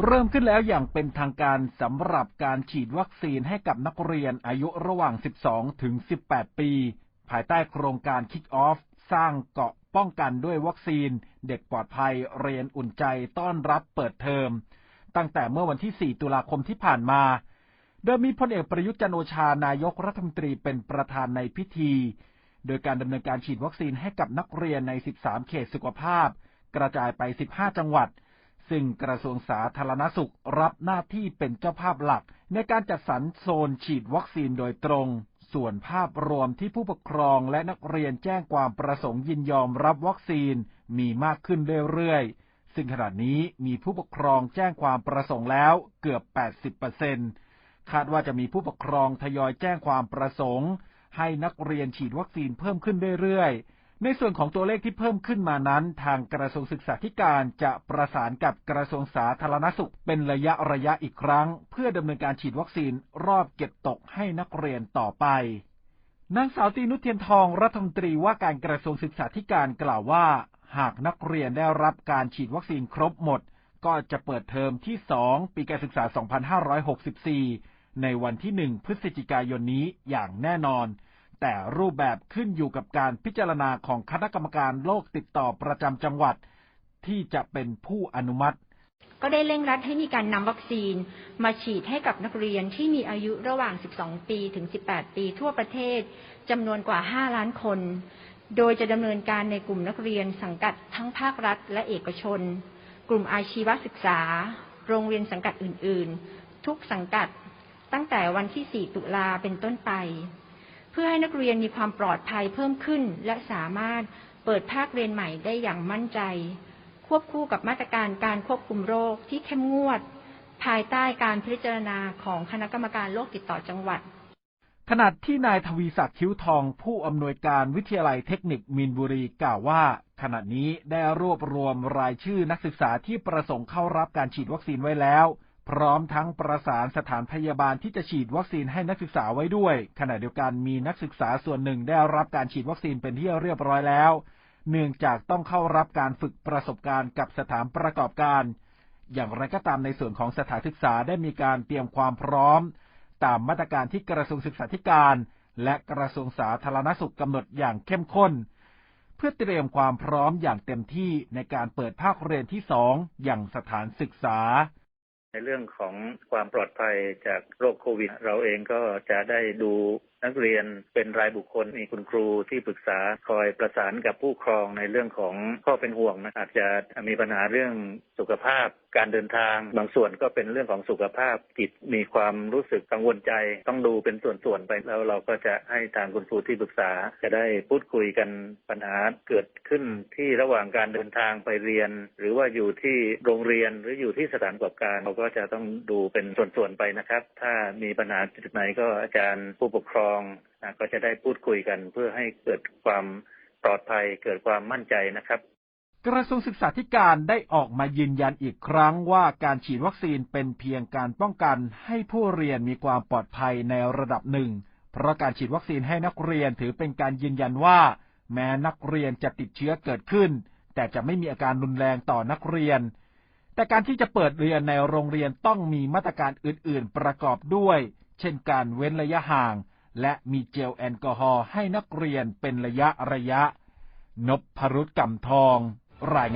เริ่มขึ้นแล้วอย่างเป็นทางการสำหรับการฉีดวัคซีนให้กับนักเรียนอายุระหว่าง 12 ถึง 18 ปี ภายใต้โครงการ Kick Off สร้างเกาะป้องกันด้วยวัคซีน เด็กปลอดภัยเรียนอุ่นใจต้อนรับเปิดเทอม ตั้งแต่เมื่อวันที่ 4 ตุลาคมที่ผ่านมา โดยมีพลเอกประยุทธ์จันโอชานายกรัฐมนตรีเป็นประธานในพิธี โดยการดำเนินการฉีดวัคซีนให้กับนักเรียนใน 13 เขตสุขภาพ กระจายไป 15 จังหวัด ซึ่งกระทรวงสาธารณสุขรับหน้าที่เป็นเจ้าภาพหลัก ในการจัดสรรโซนฉีดวัคซีนโดยตรง ส่วนภาพรวมที่ผู้ปกครองและนักเรียนแจ้งความประสงค์ยินยอมรับวัคซีนมีมากขึ้นเรื่อยๆ ซึ่งขณะนี้มีผู้ปกครองแจ้งความประสงค์แล้วเกือบ 80%คาดว่าจะมีผู้ปกครองทยอยแจ้งความประสงค์ ให้นักเรียนฉีดวัคซีนเพิ่มขึ้นเรื่อยๆ ในส่วนของตัวเลขที่เพิ่มขึ้นมานั้น ทางกระทรวงศึกษาธิการจะประสานกับกระทรวงสาธารณสุขเป็นระยะระยะอีกครั้ง เพื่อดำเนินการฉีดวัคซีนรอบเก็บตกให้นักเรียนต่อไปนางสาวตีนุชเทียนทองรัฐมนตรีว่าการกระทรวงศึกษาธิการกล่าวว่า หากนักเรียนได้รับการฉีดวัคซีนครบหมด ก็จะเปิดเทอมที่ 2 ปีการศึกษา 2564 ในวันที่ 1 พฤศจิกายนนี้อย่างแน่นอน แต่รูปแบบขึ้นอยู่กับการพิจารณาของคณะกรรมการโรคติดต่อประจำจังหวัด ที่จะเป็นผู้อนุมัติ ก็ได้เร่งรัดให้มีการนำวัคซีน มาฉีดให้กับนักเรียนที่มีอายุระหว่าง 12 ปีถึง 18 ปีทั่วประเทศจำนวนกว่า 5 ล้านคน โดยจะดำเนินการในกลุ่มนักเรียนสังกัดทั้งภาครัฐและเอกชน กลุ่มอาชีวศึกษา โรงเรียนสังกัดอื่น ๆ ทุกสังกัดตั้งแต่วันที่ 4 ตุลาเป็นต้นไป เพื่อให้นักเรียนมีความปลอดภัยเพิ่มขึ้น และสามารถเปิดภาคเรียนใหม่ได้อย่างมั่นใจ ควบคู่กับมาตรการการควบคุมโรคที่เข้มงวด ภายใต้การพิจารณาของคณะกรรมการโรคติดต่อจังหวัดขณะที่นายทวีศักดิ์คิ้วทองผู้อำนวยการวิทยาลัยเทคนิคมีนบุรีกล่าวว่า ขณะนี้ได้รวบรวมรายชื่อนักศึกษาที่ประสงค์เข้ารับการฉีดวัคซีนไว้แล้ว พร้อมทั้งประสานสถานพยาบาลที่จะฉีดวัคซีนให้นักศึกษาไว้ด้วย ขณะเดียวกันมีนักศึกษาส่วนหนึ่งได้รับการฉีดวัคซีนเป็นที่เรียบร้อยแล้ว เนื่องจากต้องเข้ารับการฝึกประสบการณ์กับสถานประกอบการ อย่างไรก็ตามในส่วนของสถานศึกษาได้มีการเตรียมความพร้อม ตามมาตรการที่กระทรวงศึกษาธิการ และกระทรวงสาธารณสุขกำหนดอย่างเข้มข้น เพื่อเตรียมความพร้อมอย่างเต็มที่ในการเปิดภาคเรียนที่สองอย่างสถานศึกษา ในเรื่องของความปลอดภัยจากโรคโควิดเราเองก็จะได้ดู นักเรียนเป็นรายบุคคลมีคุณครูที่ปรึกษาคอยประสานกับผู้ปกครองในเรื่องของข้อเป็นห่วงนะอาจจะมีปัญหาเรื่องสุขภาพการเดินทาง บางส่วนก็เป็นเรื่องของสุขภาพจิตมีความรู้สึกกังวลใจ ต้องดูเป็นส่วนๆไปแล้วเราก็จะให้ทางคุณครูที่ปรึกษา จะได้พูดคุยกันปัญหาเกิดขึ้นที่ระหว่างการเดินทางไปเรียน หรือว่าอยู่ที่โรงเรียนหรืออยู่ที่สถานประกอบการ เราก็จะต้องดูเป็นส่วนๆไปนะครับ ถ้ามีปัญหาจุดไหนก็อาจารย์ผู้ปกครองนะก็จะได้พูดคุยกันเพื่อให้เกิดความปลอดภัยเกิดความมั่นใจนะครับ กระทรวงศึกษาธิการได้ออกมายืนยันอีกครั้งว่าการฉีดวัคซีนเป็นเพียงการป้องกันให้ผู้เรียนมีความปลอดภัยในระดับหนึ่ง เพราะการฉีดวัคซีนให้นักเรียนถือเป็นการยืนยันว่า แม้นักเรียนจะติดเชื้อเกิดขึ้น แต่จะไม่มีอาการรุนแรงต่อนักเรียน แต่การที่จะเปิดเรียนในโรงเรียนต้องมีมาตรการอื่น ๆ ประกอบด้วย เช่นการเว้นระยะห่าง และมีเจลแอลกอฮอล์ให้นักเรียนเป็นระยะระยะ นพรุษกำทอง รายงาน